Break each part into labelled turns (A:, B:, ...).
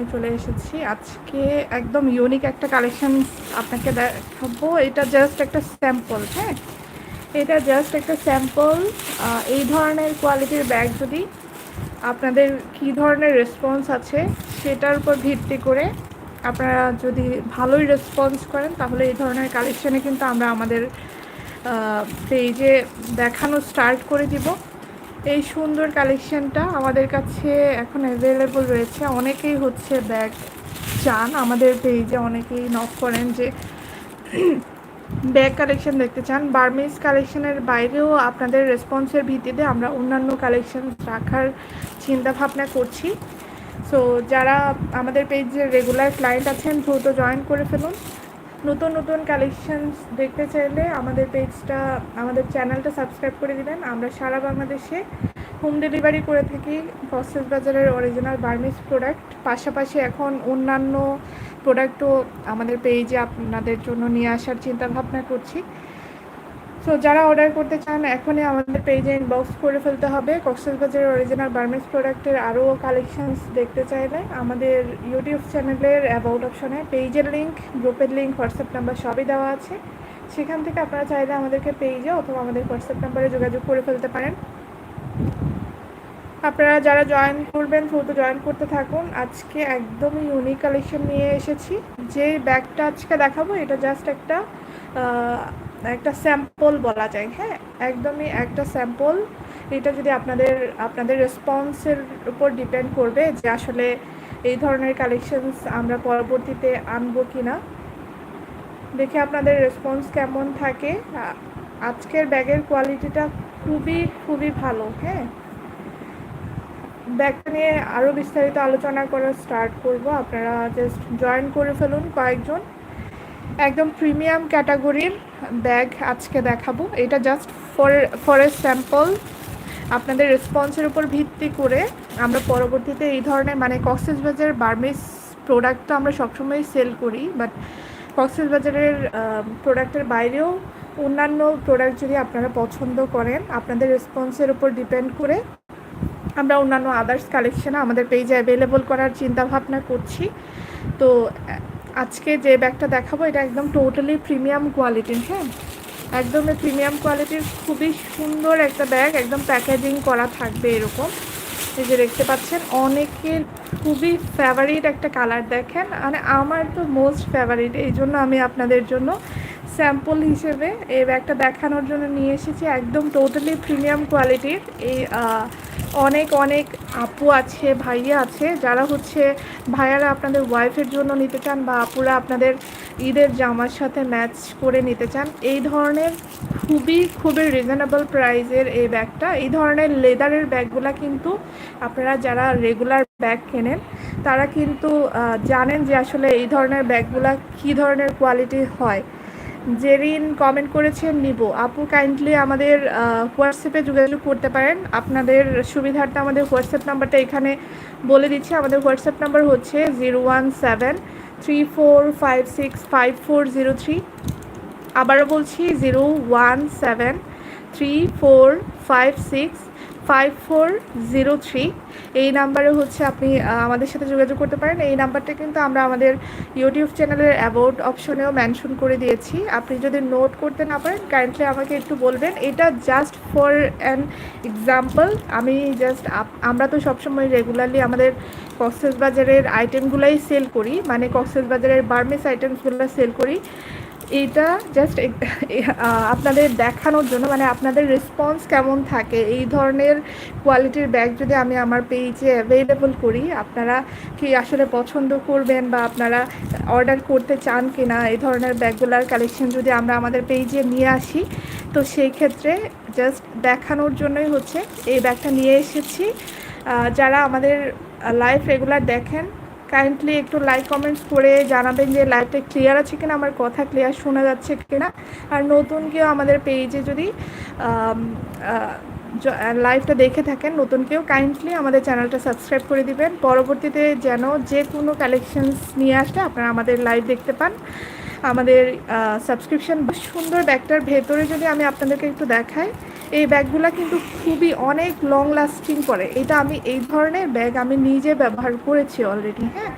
A: নিয়ে চলে এসেছি। আজকে একদম ইউনিক একটা কালেকশন আপনাকে দেখাবো। এটা জাস্ট একটা স্যাম্পল হ্যাঁ? এটা জাস্ট একটা স্যাম্পল এই ধরনের কোয়ালিটির ব্যাগ যদি আপনাদের কি ধরনের রেসপন্স আছে, সেটার উপর ভিত্তি করে আপনারা যদি ভালোই রেসপন্স করেন, তাহলে এই ধরনের কালেকশানে কিন্তু আমরা আমাদের পেজে দেখানো স্টার্ট করে দিব। এই সুন্দর কালেকশানটা আমাদের কাছে এখন অ্যাভেলেবল রয়েছে। অনেকেই হচ্ছে ব্যাগ চান। আমাদের পেজে অনেকেই নক করেন যে ব্যাগ কালেকশন দেখতে চান। বার্মিজ কালেকশনের বাইরেও আপনাদের রেসপন্সের ভিত্তিতে আমরা অন্যান্য কালেকশন রাখার চিন্তা ভাবনা করছি। সো যারা আমাদের পেজের রেগুলার ক্লায়েন্ট আছেন, দ্রুত জয়েন করে ফেলুন। নতুন নতুন কালেকশনস দেখতে চাইলে আমাদের পেজটা আমাদের চ্যানেলটা সাবস্ক্রাইব করে দিবেন। আমরা সারা বাংলাদেশে হোম ডেলিভারি করে থাকি। ফসেস বাজারের অরিজিনাল বার্মিস প্রোডাক্ট পাশাপাশি এখন অন্যান্য প্রোডাক্টও আমাদের পেজে আপনাদের জন্য নিয়ে আসার চিন্তাভাবনা করছি। সো যারা অর্ডার করতে চান, এখনই আমাদের পেজে ইনবক্স করে ফেলতে হবে। কক্সবাজারের অরিজিনাল বার্মিস প্রোডাক্টের আরও কালেকশনস দেখতে চাইলে আমাদের ইউটিউব চ্যানেলের অ্যাবাউট অপশনে পেজের লিঙ্ক গ্রুপের লিঙ্ক হোয়াটসঅ্যাপ নাম্বার সবই দেওয়া আছে। সেখান থেকে আপনারা চাইলে আমাদেরকে পেজে অথবা আমাদের হোয়াটসঅ্যাপ নাম্বারে যোগাযোগ করে ফেলতে পারেন। আপনারা যারা জয়েন করবেন দ্রুত জয়েন করতে থাকুন। আজকে একদমই ইউনিক কালেকশন নিয়ে এসেছি। যে ব্যাগটা আজকে দেখাবো, এটা জাস্ট একটা একটা স্যাম্পল বলা যায় হ্যাঁ? একদমই একটা স্যাম্পল এটা যদি আপনাদের আপনাদের রেসপন্সের উপর ডিপেন্ড করবে যে আসলে এই ধরনের কালেকশনস আমরা পরবর্তীতে আনব কি না দেখে আপনাদের রেসপন্স কেমন থাকে। আজকের ব্যাগের কোয়ালিটিটা খুবই খুবই ভালো হ্যাঁ? ব্যাগটা নিয়ে আরও বিস্তারিত আলোচনা করা স্টার্ট করব। আপনারা জাস্ট জয়েন করে ফেলুন কয়েকজন। একদম প্রিমিয়াম ক্যাটাগরির ব্যাগ আজকে দেখাবো। এটা just for for a sample আপনাদের রেসপন্সের উপর ভিত্তি করে আমরা পরবর্তীতে এই ধরনের মানে কক্সেস বাজার বার্মিস প্রোডাক্ট তো আমরা সবসময় সেল করি বাট কক্সেস বাজারের প্রোডাক্টের বাইরেও অন্যান্য প্রোডাক্ট যদি আপনারা পছন্দ করেন, আপনাদের রেসপন্সের উপর ডিপেন্ড করে আমরা অন্যান্য আদার্স কালেকশানে আমাদের পেজে অ্যাভেলেবল করার চিন্তাভাবনা করছি। তো আজকে যে ব্যাগটা দেখাবো, এটা একদম টোটালি প্রিমিয়াম কোয়ালিটির হ্যাঁ? একদমই প্রিমিয়াম কোয়ালিটির খুবই সুন্দর একটা ব্যাগ একদম প্যাকেজিং করা থাকবে এরকম। এই যে দেখতে পাচ্ছেন, অনেকের খুবই ফেভারিট একটা কালার দেখেন মানে আমার তো মোস্ট ফেভারিট এই জন্য আমি আপনাদের জন্য স্যাম্পল হিসেবে এই ব্যাগটা দেখানোর জন্য নিয়ে এসেছি। একদম টোটালি প্রিমিয়াম কোয়ালিটির এই অনেক অনেক আপু আছে, ভাইয়া আছে, যারা হচ্ছে ভাইয়ারা আপনাদের ওয়াইফের জন্য নিতে চান বা আপুরা আপনাদের ঈদের জামার সাথে ম্যাচ করে নিতে চান, এই ধরনের খুবই খুবই রিজনেবল প্রাইজের এই ব্যাগটা। এই ধরনের লেদারের ব্যাগগুলা কিন্তু আপনারা যারা রেগুলার ব্যাগ কেনেন, তারা কিন্তু জানেন যে আসলে এই ধরনের ব্যাগগুলা কী ধরনের কোয়ালিটি হয়। জেরিন কমেন্ট করেছেন, নিব। আপু কাইন্ডলি আমাদের হোয়াটসঅ্যাপে যোগাযোগ করতে পারেন। আপনাদের সুবিধার্থে আমাদের হোয়াটসঅ্যাপ নাম্বারটা এখানে বলে দিচ্ছি। আমাদের হোয়াটসঅ্যাপ নাম্বার হচ্ছে zero one seven three four five six five four zero three আবারও বলছি zero one seven three four five six five four zero three এই নাম্বারে হচ্ছে আপনি আমাদের সাথে যোগাযোগ করতে পারেন। এই নাম্বারটা কিন্তু আমরা আমাদের ইউটিউব চ্যানেলের অ্যাবাউট অপশনেও মেনশন করে দিয়েছি। আপনি যদি নোট করতে না পারেন কাইন্ডলি আমাকে একটু বলবেন। এটা জাস্ট ফর অ্যান এক্সাম্পল আমি জাস্ট আমরা তো সবসময় রেগুলারলি আমাদের কক্সেস বাজারের আইটেমগুলোই সেল করি। মানে কক্সেস বাজারের বার্মিস আইটেমসগুলো সেল করি। এইটা জাস্ট আপনাদের দেখানোর জন্য মানে আপনাদের রেসপন্স কেমন থাকে? এই ধরনের কোয়ালিটির ব্যাগ যদি আমি আমার পেজে অ্যাভেলেবল করি, আপনারা কি আসলে পছন্দ করবেন বা আপনারা অর্ডার করতে চান কি না এই ধরনের ব্যাগগুলার কালেকশন যদি আমরা আমাদের পেজে নিয়ে আসি, তো সেই ক্ষেত্রে জাস্ট দেখানোর জন্যই হচ্ছে, এই ব্যাগটা নিয়ে এসেছি। যারা আমাদের লাইভ রেগুলার দেখেন কাইন্ডলি একটু লাইক কমেন্টস করে জানাবেন যে লাইভটা ক্লিয়ার আছে কিনা, আমার কথা ক্লিয়ার শোনা যাচ্ছে কিনা। আর নতুন কেউ আমাদের পেজে যদি লাইভটা দেখে থাকেন, নতুন কেউ কাইন্ডলি আমাদের চ্যানেলটা সাবস্ক্রাইব করে দিবেন। পরবর্তীতে যেন যে কোনো কালেকশনস নিয়ে আসলে আপনারা আমাদের লাইভ দেখতে পান। আমাদের সাবস্ক্রিপশন সুন্দর ব্যাগটার ভেতরে যদি আমি আপনাদেরকে একটু দেখাই। এই ব্যাগগুলো কিন্তু খুবই অনেক লং লাস্টিং করে এটা আমি এই ধরনের ব্যাগ আমি নিজে ব্যবহার করেছি অলরেডি হ্যাঁ?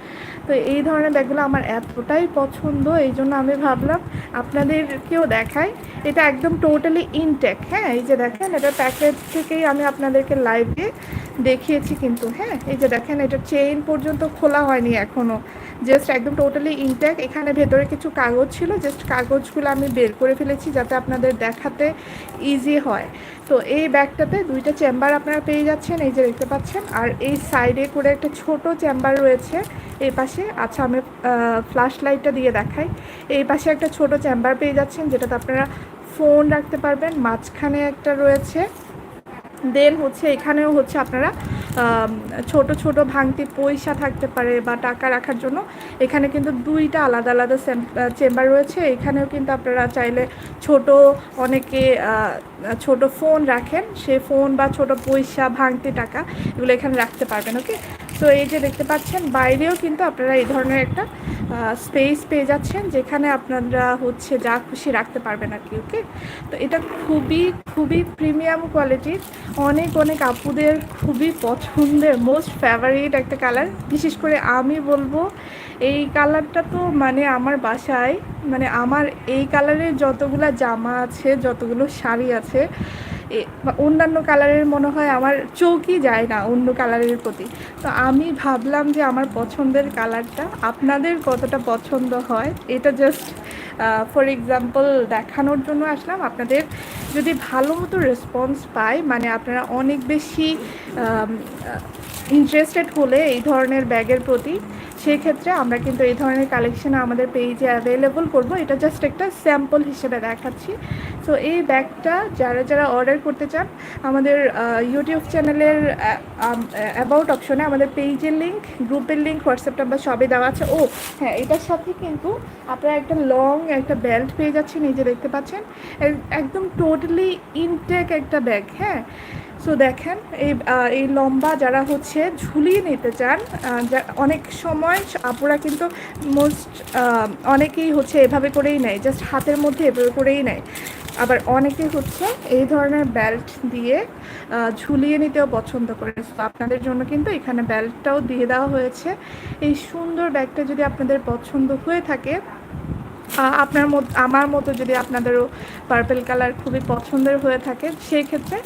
A: তো এই ধরনের ব্যাগগুলো আমার এতটাই পছন্দ, এই জন্য আমি ভাবলাম আপনাদেরকেও দেখাই। এটা একদম টোটালি ইনটেক হ্যাঁ? এই যে দেখেন, এটা প্যাকেজ থেকেই আমি আপনাদেরকে লাইভে দেখিয়েছি কিন্তু হ্যাঁ এই যে দেখেন, এটা চেইন পর্যন্ত খোলা হয়নি এখনও জাস্ট একদম টোটালি ইনটেক এখানে ভেতরে কিছু কাগজ ছিল জাস্ট কাগজগুলো আমি বের করে ফেলেছি যাতে আপনাদের দেখাতে ইজি হয়। তো এই ব্যাগটাতে দুইটা চেম্বার আপনারা পেয়ে যাচ্ছেন, এই যে দেখতে পাচ্ছেন। আর এই সাইডে করে একটা ছোট চেম্বার রয়েছে, এই পাশে। আচ্ছা আমি ফ্ল্যাশ লাইটটা দিয়ে দেখাই। এই পাশে একটা ছোট চেম্বার পেয়ে যাচ্ছেন, যেটাতে আপনারা ফোন রাখতে পারবেন। মাঝখানে একটা রয়েছে। দেন হচ্ছে এখানেও হচ্ছে আপনারা ছোট ছোট ভাঙতি পয়সা থাকতে পারে বা টাকা রাখার জন্য এখানে কিন্তু দুইটা আলাদা আলাদা চেম্বার রয়েছে। এখানেও কিন্তু আপনারা চাইলে ছোট অনেকে ছোট ফোন রাখেন। সে ফোন বা ছোট পয়সা, ভাঙতি টাকা এগুলো এখানে রাখতে পারবেন, ওকে? তো এই যে দেখতে পাচ্ছেন, বাইরেও কিন্তু আপনারা এই ধরনের একটা স্পেস পেয়ে যাচ্ছেন, যেখানে আপনারা হচ্ছে যা খুশি রাখতে পারবেন আর কি ওকে তো এটা খুবই খুবই প্রিমিয়াম কোয়ালিটির অনেক অনেক আপুদের খুবই পছন্দের মোস্ট ফেভারিট একটা কালার বিশেষ করে আমি বলব, এই কালারটা তো মানে আমার বাসায় মানে আমার এই কালারের যতগুলো জামা আছে, যতগুলো শাড়ি আছে অন্যান্য কালারের মনে হয় আমার চৌকি যায় না অন্য কালারের প্রতি। তো আমি ভাবলাম যে আমার পছন্দের কালারটা আপনাদের কতটা পছন্দ হয়, এটা জাস্ট ফর এক্সাম্পল দেখানোর জন্য আসলাম। আপনাদের যদি ভালো মতো রেসপন্স পায় মানে আপনারা অনেক বেশি ইন্টারেস্টেড হলে এই ধরনের ব্যাগের প্রতি। সেই ক্ষেত্রে আমরা কিন্তু এই ধরনের কালেকশন আমাদের পেজে অ্যাভেলেবল করব। এটা জাস্ট একটা স্যাম্পল হিসেবে দেখাচ্ছি। সো এই ব্যাগটা যারা যারা অর্ডার করতে চান, আমাদের ইউটিউব চ্যানেলের অ্যাবাউট অপশনে আমাদের পেজের লিঙ্ক গ্রুপের লিঙ্ক হোয়াটসঅ্যাপ নাম্বার সবই দেওয়া আছে। ও হ্যাঁ এটার সাথে কিন্তু আপনারা একটা লং একটা বেল্ট পেয়ে যাচ্ছেন, এই যে দেখতে পাচ্ছেন। একদম টোটালি ইনটেক একটা ব্যাগ হ্যাঁ। সো দেখেন, এই এই লম্বা যারা হচ্ছে ঝুলিয়ে নিতে চান অনেক সময় আপুরা কিন্তু মোস্ট অনেকেই হচ্ছে এভাবে করেই নেয়, জাস্ট হাতের মধ্যে এভাবে করেই নেয়। আবার অনেকে হচ্ছে এই ধরনের বেল্ট দিয়ে ঝুলিয়ে নিতেও পছন্দ করে। তো আপনাদের জন্য কিন্তু এখানে বেল্টটাও দিয়ে দেওয়া হয়েছে। এই সুন্দর ব্যাগটা যদি আপনাদের পছন্দ হয়ে থাকে আপনার মত, আমার মতো যদি আপনাদেরও পার্পেল কালার খুবই পছন্দের হয়ে থাকে, সেই ক্ষেত্রে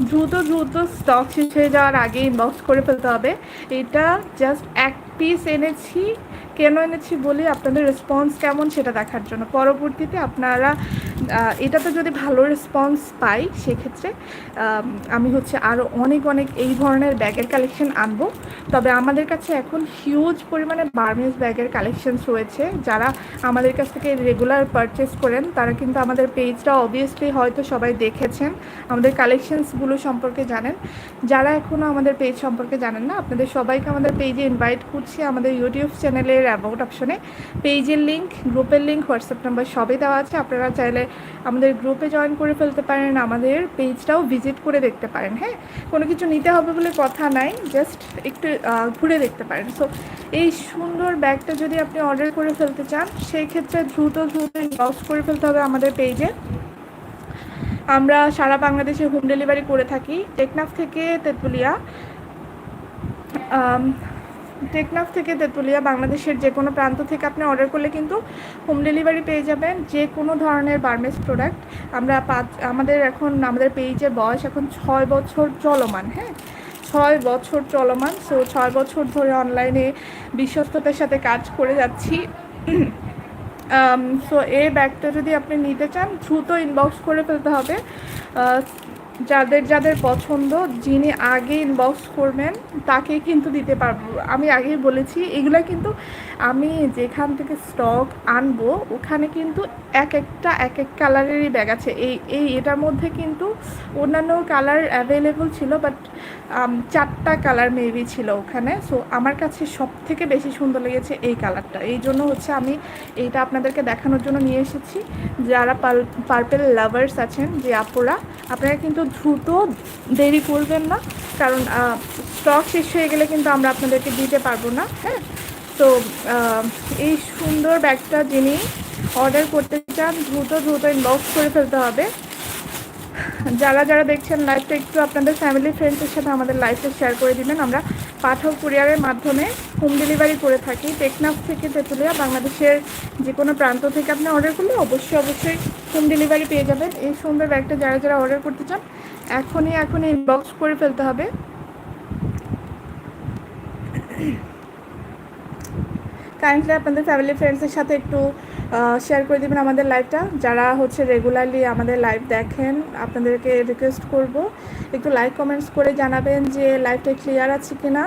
A: দ্রুত দ্রুত স্টক শেষ হয়ে যাওয়ার আগে ইনবক্স করে ফেলতে হবে। এটা জাস্ট এক পিস এনেছি। কেন এনেছি বলে? আপনাদের রেসপন্স কেমন সেটা দেখার জন্য। পরবর্তীতে আপনারা এটাতে যদি ভালো রেসপন্স পাই, সেক্ষেত্রে, আমি হচ্ছে আরও অনেক অনেক এই ধরনের ব্যাগের কালেকশন আনব। তবে আমাদের কাছে এখন হিউজ পরিমাণে বার্মেজ ব্যাগের কালেকশনস রয়েছে। যারা আমাদের কাছ থেকে রেগুলার পারচেস করেন, তারা কিন্তু আমাদের পেজটা অবভিয়াসলি হয়তো সবাই দেখেছেন। আমাদের কালেকশনসগুলো সম্পর্কে জানেন। যারা এখনও আমাদের পেজ সম্পর্কে জানেন না, আপনাদের সবাইকে আমাদের পেজে ইনভাইট করছি। আমাদের ইউটিউব চ্যানেলের অ্যাবাউট অপশনে পেজের লিঙ্ক গ্রুপের লিঙ্ক হোয়াটসঅ্যাপ নাম্বার সবই দেওয়া আছে। আপনারা চাইলে আমাদের গ্রুপে জয়েন করে ফেলতে পারেন, আমাদের পেজটাও ভিজিট করে দেখতে পারেন হ্যাঁ? কোনো কিছু নিতে হবে বলে কথা নাই জাস্ট একটু ঘুরে দেখতে পারেন। সো এই সুন্দর ব্যাগটা যদি আপনি অর্ডার করে ফেলতে চান সেই ক্ষেত্রে দ্রুত দ্রুত লস করে ফেলতে হবে আমাদের পেজে আমরা সারা বাংলাদেশে হোম ডেলিভারি করে থাকি, টেকনাফ থেকে তেঁতুলিয়া। টেকনাফ থেকে তেঁতুলিয়া, বাংলাদেশের যে কোনো প্রান্ত থেকে আপনি অর্ডার করলে কিন্তু হোম ডেলিভারি পেয়ে যাবেন যে কোনো ধরনের বার্মেস প্রোডাক্ট আমরা পাঁচ, আমাদের এখন, আমাদের পেজের বয়স এখন ছয় বছর চলমান হ্যাঁ? ছয় বছর চলমান সো ছয় বছর ধরে অনলাইনে বিশ্বস্ততার সাথে কাজ করে যাচ্ছি। সো এই ব্যাগটা যদি আপনি নিতে চান, দ্রুত ইনবক্স করে ফেলতে হবে। যাদের যাদের পছন্দ, যিনি আগে ইনবক্স করবেন, তাকে কিন্তু দিতে পারব। আমি আগেই বলেছি, এগুলো কিন্তু আমি যেখান থেকে স্টক আনব, ওখানে কিন্তু এক একটা, এক এক কালারেরই ব্যাগ আছে। এই এই, এটার মধ্যে কিন্তু অন্যান্য কালার অ্যাভেলেবল ছিল বাট চারটা কালার মেবি ছিল ওখানে। সো আমার কাছে সব থেকে বেশি সুন্দর লেগেছে এই কালারটা এই জন্য হচ্ছে আমি এইটা আপনাদেরকে দেখানোর জন্য নিয়ে এসেছি। যারা পার্পেল লাভার্স আছেন, যে আপুরা, আপনারা কিন্তু দ্রুত দেরি করবেন না, কারণ স্টক শেষ হয়ে গেলে কিন্তু আমরা আপনাদেরকে দিতে পারব না হ্যাঁ? তো এই সুন্দর ব্যাগটা যিনি অর্ডার করতে চান, দ্রুত দ্রুত ইনবক্স করে ফেলতে হবে। যারা যারা দেখছেন লাইভটা একটু আপনাদের ফ্যামিলি ফ্রেন্ডসের সাথে আমাদের লাইভটা শেয়ার করে দিবেন, আমরা পাঠক কুরিয়ারের মাধ্যমে হোম ডেলিভারি করে থাকি। টেকনাফ থেকে তেঁতুলিয়া, বাংলাদেশের যে কোনো প্রান্ত থেকে আপনি অর্ডার করলে অবশ্যই অবশ্যই হোম ডেলিভারি পেয়ে যাবেন। এই সুন্দর ব্যাগটা যারা যারা অর্ডার করতে চান, এখনই এখনই ইনবক্স করে ফেলতে হবে। কাইন্ডলি আপনাদের ফ্যামিলি ফ্রেন্ডসের সাথে একটু শেয়ার করে দেবেন আমাদের লাইভটা যারা হচ্ছে রেগুলারলি আমাদের লাইভ দেখেন, আপনাদেরকে রিকোয়েস্ট করব। একটু লাইক কমেন্টস করে জানাবেন যে লাইভটা ক্লিয়ার আছে কি না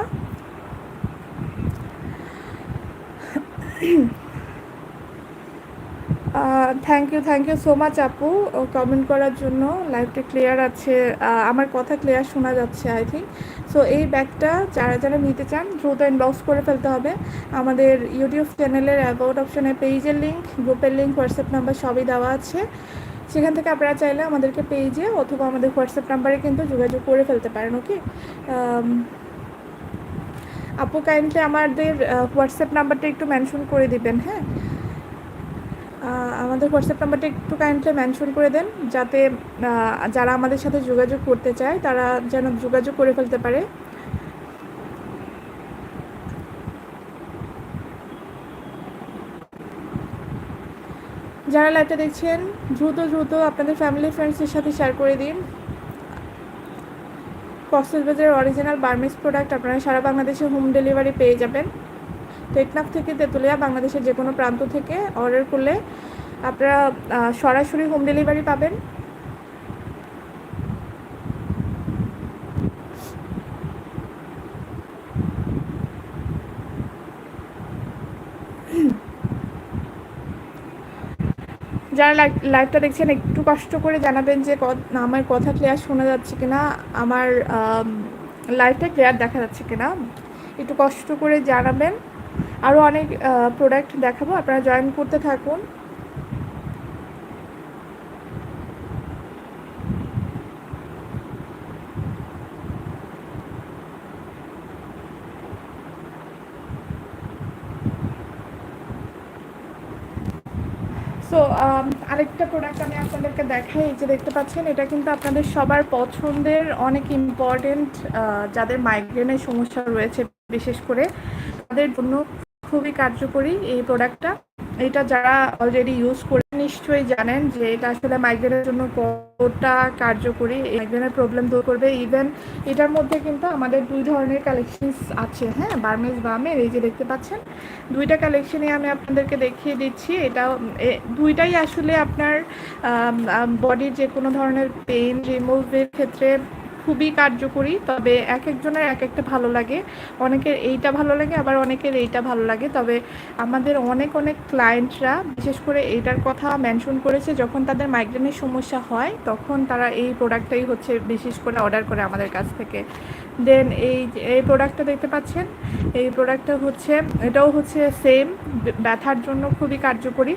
A: thank you thank you so much আপু কমেন্ট করার জন্য। লাইভটা ক্লিয়ার আছে। আমার কথা ক্লিয়ার শোনা যাচ্ছে আই থিঙ্ক সো এই ব্যাগটা যারা যারা নিতে চান, দ্রুত ইনবক্স করে ফেলতে হবে। আমাদের ইউটিউব চ্যানেলের অ্যাবাউট অপশনে পেজের লিঙ্ক গ্রুপের লিঙ্ক হোয়াটসঅ্যাপ নাম্বার সবই দেওয়া আছে। সেখান থেকে আপনারা চাইলে আমাদেরকে পেজে অথবা আমাদের হোয়াটসঅ্যাপ নাম্বারে কিন্তু যোগাযোগ করে ফেলতে পারেন ওকে আপু কাইন্ডলি আমাদের হোয়াটসঅ্যাপ নাম্বারটা একটু মেনশন করে দিবেন হ্যাঁ? আমাদের হোয়াটসঅ্যাপ নাম্বারটা একটু কাইন্ডলি মেনশন করে দেন, যাতে যারা আমাদের সাথে যোগাযোগ করতে চায়, তারা যেন যোগাযোগ করে ফেলতে পারে। যারা লাইভটা দেখছেন, দ্রুত দ্রুত আপনাদের ফ্যামিলি ফ্রেন্ডসের সাথে শেয়ার করে দিন। কক্সবাজারের অরিজিনাল বার্মিস প্রোডাক্ট আপনারা সারা বাংলাদেশে হোম ডেলিভারি পেয়ে যাবেন। টেকনাফ থেকে তেঁতুলিয়া, বাংলাদেশের যে কোনো প্রান্ত থেকে অর্ডার করলে আপনারা সরাসরি হোম ডেলিভারি পাবেন। যারা লাইভটা দেখছেন, একটু কষ্ট করে জানাবেন যে আমার কথা ক্লিয়ার শোনা যাচ্ছে কিনা, আমার লাইভটা ক্লিয়ার দেখা যাচ্ছে কিনা। একটু কষ্ট করে জানাবেন। আরও অনেক প্রোডাক্ট দেখাবো। আপনারা জয়েন করতে থাকুন। সো আরেকটা প্রোডাক্ট আমি আপনাদেরকে দেখাই যে দেখতে পাচ্ছেন, এটা কিন্তু আপনাদের সবার পছন্দের অনেক ইম্পর্টেন্ট যাদের মাইগ্রেনের সমস্যা রয়েছে, বিশেষ করে তাদের জন্য খুবই কার্যকরী এই প্রোডাক্টটা এটা যারা অলরেডি ইউজ করে নিশ্চয়ই জানেন যে এটা আসলে মাইগ্রেনের জন্য কতটা কার্যকরী মাইগ্রেনের প্রবলেম দূর করবে। ইভেন এটার মধ্যে কিন্তু আমাদের দুই ধরনের কালেকশনস আছে হ্যাঁ? বার্মেজ বামের এই যে দেখতে পাচ্ছেন। দুইটা কালেকশনই আমি আপনাদেরকে দেখিয়ে দিচ্ছি। এটা দুইটাই আসলে আপনার বডির যে কোনো ধরনের পেন রিমুভের ক্ষেত্রে খুবই কার্যকরী, তবে এক একজনের এক একটা ভালো লাগে। অনেকের এইটা ভালো লাগে, আবার অনেকের এইটা ভালো লাগে। তবে আমাদের অনেক অনেক ক্লায়েন্টরা বিশেষ করে এইটার কথা মেনশন করেছে, যখন তাদের মাইগ্রেনের সমস্যা হয়, তখন তারা এই প্রোডাক্টটাই হচ্ছে বিশেষ করে অর্ডার করে আমাদের কাছ থেকে। দেন এই এই প্রোডাক্টটা দেখতে পাচ্ছেন? এই প্রোডাক্টটা হচ্ছে, এটাও হচ্ছে সেম ব্যথার জন্য খুবই কার্যকরী।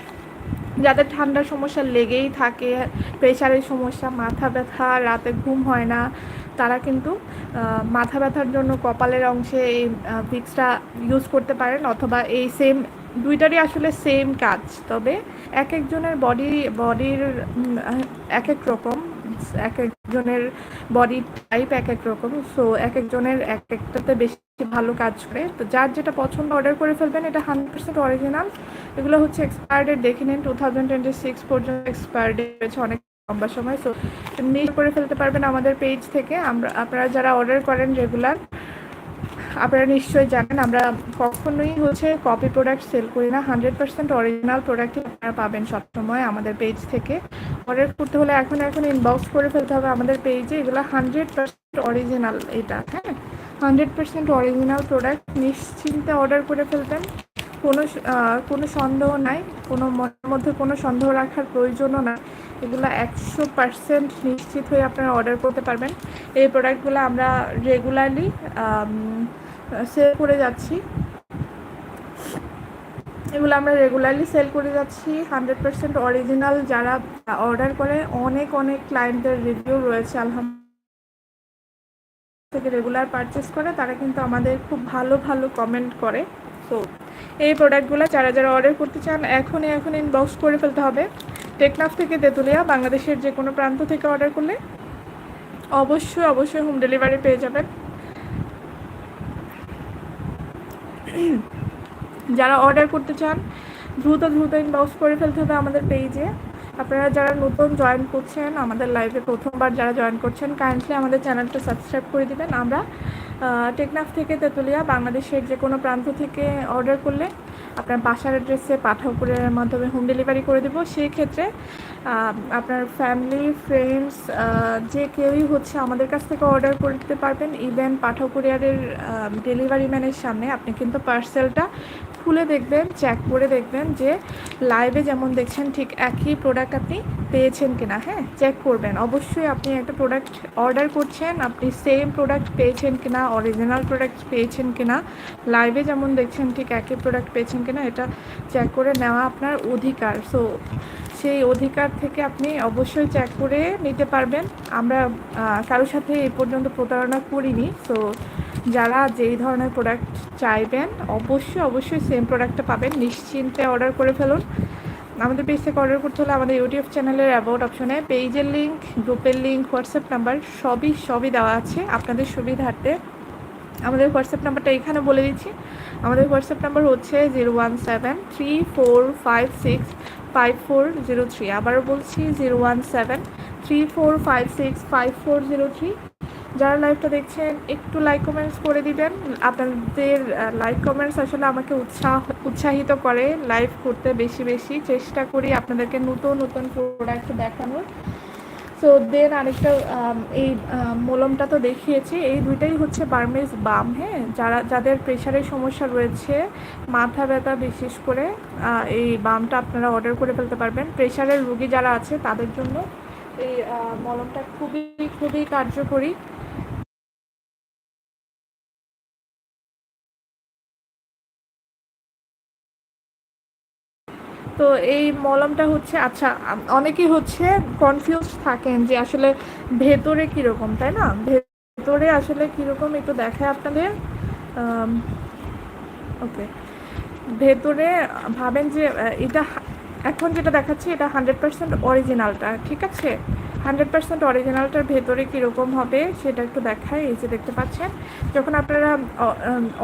A: যাদের ঠান্ডার সমস্যা লেগেই থাকে, প্রেশারের সমস্যা, মাথা ব্যথা, রাতে ঘুম হয় না, তারা কিন্তু মাথা ব্যথার জন্য কপালের অংশে এই ভিক্সটা ইউজ করতে পারেন অথবা এই সেম দুইটারই আসলে সেম কাজ। তবে এক একজনের বডি বডির এক এক রকম। এক একজনের বডি টাইপ এক এক রকম সো এক একজনের এক একটাতে বেশি ভালো কাজ করে। তো যার যেটা পছন্দ অর্ডার করে ফেলবেন, এটা হান্ড্রেড পার্সেন্ট অরিজিনাল এগুলো হচ্ছে এক্সপায়ার ডেট দেখে নিন টু থাউজেন্ড টোয়েন্টি সিক্স পর্যন্ত এক্সপায়ার ডেট রয়েছে অনেক লম্বা সময় সো নিয়ে করে ফেলতে পারবেন আমাদের পেজ থেকে। আমরা, আপনারা যারা অর্ডার করেন রেগুলার আপনারা নিশ্চয়ই জানেন, আমরা কখনোই হচ্ছে কপি প্রোডাক্ট সেল করি না। হান্ড্রেড পার্সেন্ট অরিজিনাল প্রোডাক্টই আপনারা পাবেন সবসময় আমাদের পেজ থেকে। অর্ডার করতে হলে এখন এখন ইনবক্স করে ফেলতে হবে আমাদের পেজে এগুলো হান্ড্রেড পার্সেন্ট অরিজিনাল এটা হ্যাঁ? হান্ড্রেড পার্সেন্ট অরিজিনাল প্রোডাক্ট নিশ্চিন্তে অর্ডার করে ফেলবেন। কোনো কোনো সন্দেহ নাই, কোনো মনের মধ্যে কোনো সন্দেহ রাখার প্রয়োজনও নাই। এগুলো একশো পার্সেন্ট নিশ্চিত হয়ে আপনারা অর্ডার করতে পারবেন। এই প্রোডাক্টগুলো আমরা রেগুলারলি সেল করে যাচ্ছি। এগুলো আমরা রেগুলারলি সেল করে যাচ্ছি। হান্ড্রেড পার্সেন্ট অরিজিনাল যারা অর্ডার করে, অনেক অনেক ক্লায়েন্টের রিভিউ রয়েছে, আলহামদুলিল্লাহ। থেকে রেগুলার পারচেস করে, তারা কিন্তু আমাদের খুব ভালো ভালো কমেন্ট করে। সো এই প্রোডাক্টগুলো যারা যারা অর্ডার করতে চান, এখনই এখন ইনবক্স করে ফেলতে হবে। টেকনাফ থেকে তেঁতুলিয়া, বাংলাদেশের যে কোনো প্রান্ত থেকে অর্ডার করলে অবশ্যই অবশ্যই হোম ডেলিভারি পেয়ে যাবেন। যারা অর্ডার করতে চান, দ্রুত দ্রুত ইনবক্স করে ফেলতে হবে আমাদের পেজে আপনারা যারা নতুন জয়েন করছেন, আমাদের লাইভে প্রথমবার যারা জয়েন করছেন কাইন্ডলি আমাদের চ্যানেলটা সাবস্ক্রাইব করে দেবেন। আমরা টেকনাফ থেকে তেঁতুলিয়া, বাংলাদেশের যে কোনো প্রান্ত থেকে অর্ডার করলে আপনার বাসার অ্যাড্রেসে পাঠাপুরের মাধ্যমে হোম ডেলিভারি করে দেবো। সেই ক্ষেত্রে আপনার ফ্যামিলি ফ্রেন্ডস যে কেউই হচ্ছে আমাদের কাছ থেকে অর্ডার করতে পারবেন। ইভেন পাঠাকুরিয়ারের ডেলিভারি ম্যানের সামনে আপনি কিন্তু পার্সেলটা খুলে দেখবেন চেক করে দেখবেন যে লাইভে যেমন দেখছেন ঠিক একই প্রোডাক্ট আপনি পেয়েছেন কিনা। হ্যাঁ চেক করবেন। অবশ্যই আপনি একটা প্রোডাক্ট অর্ডার করছেন, আপনি সেম প্রোডাক্ট পেয়েছেন কিনা অরিজিনাল প্রোডাক্ট পেয়েছেন কিনা লাইভে যেমন দেখছেন ঠিক একই প্রোডাক্ট পেয়েছেন কিনা, এটা চেক করে নেওয়া আপনার অধিকার। সো সেই অধিকার থেকে আপনি অবশ্যই চেক করে নিতে পারবেন। আমরা কারোর সাথে এই পর্যন্ত প্রতারণা করিনি। সো যারা যেই ধরনের প্রোডাক্ট চাইবেন, অবশ্যই অবশ্যই সেম প্রোডাক্টটা পাবেন। নিশ্চিন্তে অর্ডার করে ফেলুন। আমাদের পেজ থেকে অর্ডার করতে হলে আমাদের ইউটিউব চ্যানেলের অ্যাবাউট অপশনে পেজের লিঙ্ক গ্রুপের লিঙ্ক হোয়াটসঅ্যাপ নাম্বার সবই সবই দেওয়া আছে। আপনাদের সুবিধার্থে আমাদের হোয়াটসঅ্যাপ নাম্বারটা এখানে বলে দিচ্ছি। আমাদের হোয়াটসঅ্যাপ নাম্বার হচ্ছে zero one seven three four five six five four zero three. আবারও বলছি zero one seven three four five six five four zero three. যারা লাইভটা দেখছেন, একটু লাইক কমেন্টস করে দিবেন। আপনাদের লাইক কমেন্টস আসলে আমাকে উৎসাহ, উৎসাহিত করে। লাইভ করতে বেশি বেশি চেষ্টা করি আপনাদেরকে নতুন নতুন প্রোডাক্ট দেখানোর। সো দেন আরেকটা এই মলমটা তো দেখিয়েছি। এই দুইটাই হচ্ছে বার্মেজ বাম হ্যাঁ? যারা, যাদের প্রেশারের সমস্যা রয়েছে, মাথা ব্যথা বিশেষ করে এই বামটা আপনারা অর্ডার করে ফেলতে পারবেন। প্রেশারের রুগী যারা আছে, তাদের জন্য এই মলমটা খুবই খুবই কার্যকরী। তো এই মলমটা হচ্ছে আচ্ছা অনেকেই হচ্ছে কনফিউজ থাকেন যে আসলে ভেতরে কীরকম, তাই না? ভেতরে আসলে কীরকম একটু দেখায় আপনাদের? ওকে ভেতরে ভাবেন যে এটা এখন যেটা দেখাচ্ছি এটা হান্ড্রেড পার্সেন্ট অরিজিনালটা ঠিক আছে? হান্ড্রেড পার্সেন্ট অরিজিনালটার ভেতরে কীরকম হবে সেটা একটু দেখায়, এই যে দেখতে পাচ্ছেন। যখন আপনারা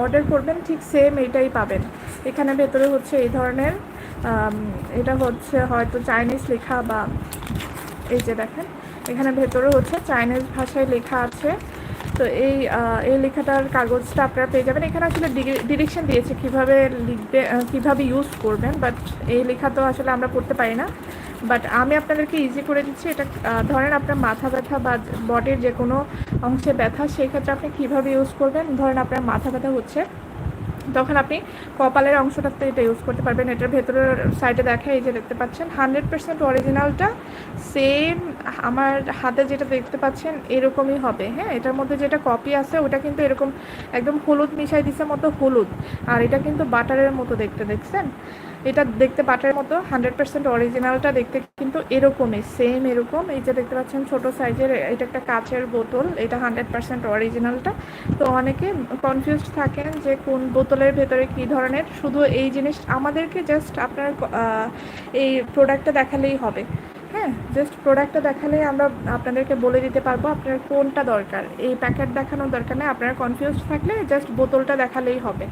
A: অর্ডার করবেন, ঠিক সেম এইটাই পাবেন। এখানে ভেতরে হচ্ছে এই ধরনের এটা হচ্ছে হয়তো চাইনিজ লেখা বা এই যে দেখেন, এখানে ভেতরে হচ্ছে চাইনিজ ভাষায় লেখা আছে। তো এই এই লেখাটার কাগজটা আপনারা পেয়ে যাবেন। এখানে আসলে ডিরেকশন দিয়েছে কীভাবে লিখবে কীভাবে ইউজ করবেন, বাট এই লেখা তো আসলে আমরা পড়তে পারি না। বাট আমি আপনাদেরকে ইজি করে দিচ্ছি। এটা ধরেন আপনার মাথা ব্যথা বা বডির যে কোনো অংশে ব্যথা, সেই ক্ষেত্রে আপনি কীভাবে ইউজ করবেন? ধরেন আপনার মাথা ব্যথা হচ্ছে তখন আপনি কপালের অংশটাতে এটা ইউজ করতে পারবেন। এটার ভেতরের সাইডে দেখা এই যে দেখতে পাচ্ছেন হান্ড্রেড পার্সেন্ট অরিজিনালটা সেম আমার হাতে যেটা দেখতে পাচ্ছেন, এরকমই হবে। হ্যাঁ এটার মধ্যে যেটা কপি আছে, ওটা কিন্তু এরকম একদম হলুদ মিশাই দিছে মতো হলুদ। আর এটা কিন্তু বাটারের মতো দেখতে, দেখছেন? এটা দেখতে বাটারের মতো হান্ড্রেড পার্সেন্ট অরিজিনালটা দেখতে কিন্তু এরকমই সেম এরকম। এই যে দেখতে পাচ্ছেন ছোট সাইজের এটা একটা কাচের বোতল, এটা হান্ড্রেড পার্সেন্ট অরিজিনালটা তো অনেকে কনফিউজড থাকেন যে কোন বোতলের ভেতরে কি ধরনের। শুধু এই জিনিস আমাদেরকে জাস্ট আপনার এই প্রোডাক্টটা দেখালেই হবে। হ্যাঁ জাস্ট প্রোডাক্টটা দেখালেই আমরা আপনাদেরকে বলে দিতে পারব আপনার কোনটা দরকার। এই প্যাকেট দেখানোর দরকার নেই। আপনারা কনফিউজ থাকলে জাস্ট বোতলটা দেখালেই হবে।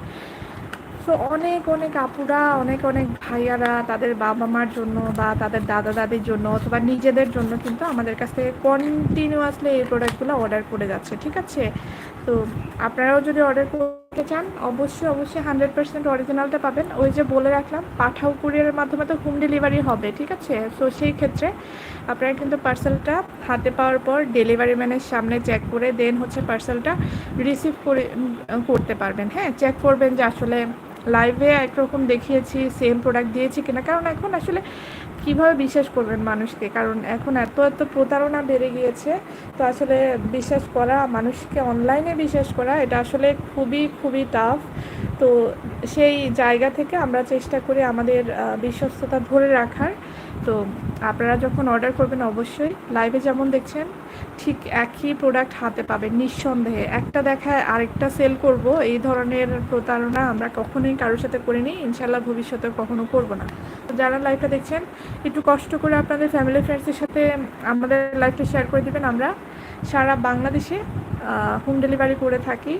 A: সো অনেক অনেক আপুরা, অনেক অনেক ভাইয়ারা তাদের বাবা মার জন্য বা তাদের দাদা দাদির জন্য অথবা নিজেদের জন্য কিন্তু আমাদের কাছ থেকে কন্টিনিউয়াসলি এই প্রোডাক্টগুলো অর্ডার করে যাচ্ছে, ঠিক আছে? তো আপনারাও যদি অর্ডার করতে চান, অবশ্যই অবশ্যই হান্ড্রেড পার্সেন্ট অরিজিনালটা পাবেন। ওই যে বলে রাখলাম, পাঠাও কুরিয়ারের মাধ্যমে তো হোম ডেলিভারি হবে, ঠিক আছে? সো সেই ক্ষেত্রে আপনারা কিন্তু পার্সেলটা হাতে পাওয়ার পর ডেলিভারি ম্যানের সামনে চেক করে দেন হচ্ছে পার্সেলটা রিসিভ করে করতে পারবেন। হ্যাঁ চেক করবেন যে আসলে লাইভে একরকম দেখিয়েছি সেম প্রোডাক্ট দিয়েছি কিনা। কারণ এখন আসলে কীভাবে বিশ্বাস করবেন মানুষকে? কারণ এখন এত এত প্রতারণা বেড়ে গিয়েছে, তো আসলে বিশ্বাস করা, মানুষকে অনলাইনে বিশ্বাস করা, এটা আসলে খুবই খুবই টাফ তো সেই জায়গা থেকে আমরা চেষ্টা করি আমাদের বিশ্বস্ততা ধরে রাখার। তো আপনারা যখন অর্ডার করবেন, অবশ্যই লাইভে যেমন দেখছেন, ঠিক একই প্রোডাক্ট হাতে পাবেন, নিঃসন্দেহে। একটা দেখায় আরেকটা সেল করব, এই ধরনের প্রতারণা আমরা কখনোই কারোর সাথে করিনি ইনশাল্লাহ ভবিষ্যতে কখনো করব না। তো যারা লাইভটা দেখছেন, একটু কষ্ট করে আপনাদের ফ্যামিলি ফ্রেন্ডসের সাথে আমাদের লাইভটা শেয়ার করে দেবেন। আমরা সারা বাংলাদেশে হোম ডেলিভারি করে থাকি।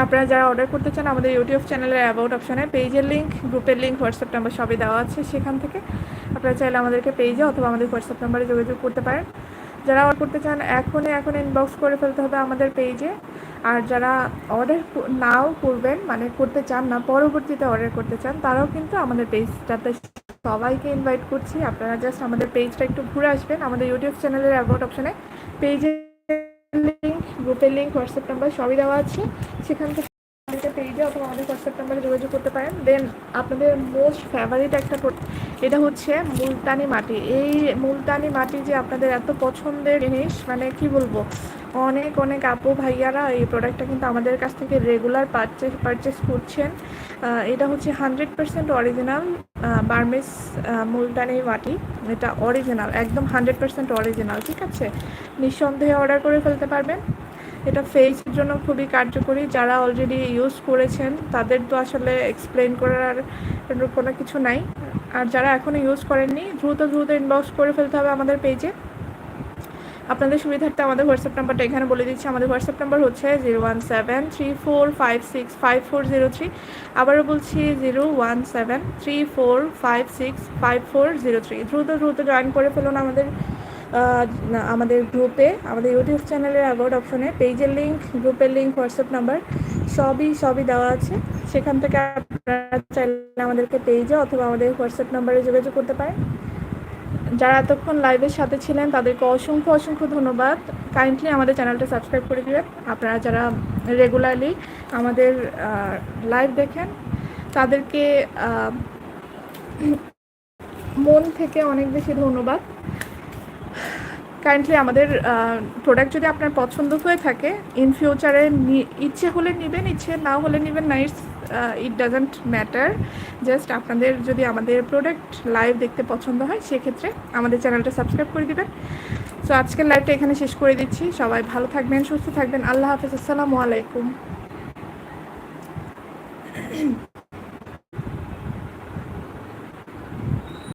A: আপনারা যারা অর্ডার করতে চান, আমাদের ইউটিউব চ্যানেলের অ্যাবাউট অপশানে পেজের লিঙ্ক গ্রুপের লিঙ্ক হোয়াটসঅ্যাপ নাম্বার সবই দেওয়া আছে সেখান থেকে। আপনারা চাইলে আমাদেরকে পেজে অথবা আমাদের হোয়াটসঅ্যাপ নাম্বারে যোগাযোগ করতে পারেন। যারা অর্ডার করতে চান, এখনই এখন ইনবক্স করে ফেলতে হবে আমাদের পেজে আর যারা অর্ডার নাও করবেন মানে করতে চান না, পরবর্তীতে অর্ডার করতে চান, তারাও কিন্তু আমাদের পেজটাতে সবাইকে ইনভাইট করছি। আপনারা জাস্ট আমাদের পেজটা একটু ঘুরে আসবেন। আমাদের ইউটিউব চ্যানেলের অ্যাবাউট অপশানে পেজে গ্রুপের লিঙ্ক হোয়াটসঅ্যাপ নাম্বার সবই দেওয়া আছে। সেখান থেকে আমাদের পেজে অথবা আমাদের হোয়াটসঅ্যাপ নাম্বারে যোগাযোগ করতে পারেন। দেন আপনাদের মোস্ট ফেভারিট একটা এটা হচ্ছে মুলতানি মাটি। এই মুলতানি মাটি যে আপনাদের এত পছন্দের জিনিস মানে কি বলব? অনেক অনেক আপু ভাইয়ারা এই প্রোডাক্টটা কিন্তু আমাদের কাছ থেকে রেগুলার পারচেস পারচেস করছেন। এটা হচ্ছে hundred percent original Burmese Multani মাটি। এটা অরিজিনাল একদম হান্ড্রেড পার্সেন্ট অরিজিনাল ঠিক আছে? নিঃসন্দেহে অর্ডার করে ফেলতে পারবেন। এটা ফেসের জন্য খুবই কার্যকরী। যারা অলরেডি ইউজ করেছেন, তাদের তো আসলে এক্সপ্লেন করার কোনো কিছু নাই। আর যারা এখনও ইউজ করেননি, দ্রুত দ্রুত ইনবক্স করে ফেলতে হবে আমাদের পেজে আপনাদের সুবিধার্থে আমাদের হোয়াটসঅ্যাপ নাম্বারটা এখানে বলে দিচ্ছি। আমাদের হোয়াটসঅ্যাপ নাম্বার হচ্ছে zero one seven three four five six five four zero three আবারও বলছি zero one seven three four five six five four zero three দ্রুত দ্রুত জয়েন করে ফেলুন আমাদের আমাদের গ্রুপে, আমাদের ইউটিউব চ্যানেলের অ্যাবাউট অপশনে, পেজের লিঙ্ক গ্রুপের লিঙ্ক হোয়াটসঅ্যাপ নাম্বার, সবই সবই দেওয়া আছে। সেখান থেকে আপনারা চাইলে আমাদেরকে পেজে অথবা আমাদের হোয়াটসঅ্যাপ নাম্বারে যোগাযোগ করতে পারেন। যারা এতক্ষণ লাইভের সাথে ছিলেন, তাদেরকে অসংখ্য অসংখ্য ধন্যবাদ। কাইন্ডলি আমাদের চ্যানেলটা সাবস্ক্রাইব করে দিবেন। আপনারা যারা রেগুলারলি আমাদের লাইভ দেখেন, তাদেরকে মন থেকে অনেক বেশি ধন্যবাদ। কারেন্টলি আমাদের প্রোডাক্ট যদি আপনার পছন্দ হয়ে থাকে ইন ফিউচারে ইচ্ছে হলে নেবেন, ইচ্ছে না হলে নেবেন না it's it doesn't matter just আপনাদের যদি আমাদের প্রোডাক্ট লাইভ দেখতে পছন্দ হয়, সেক্ষেত্রে আমাদের চ্যানেলটা সাবস্ক্রাইব করে দেবেন। সো আজকের লাইভটা এখানে শেষ করে দিচ্ছি। সবাই ভালো থাকবেন, সুস্থ থাকবেন। আল্লাহ হাফিজ। আসসালামু আলাইকুম।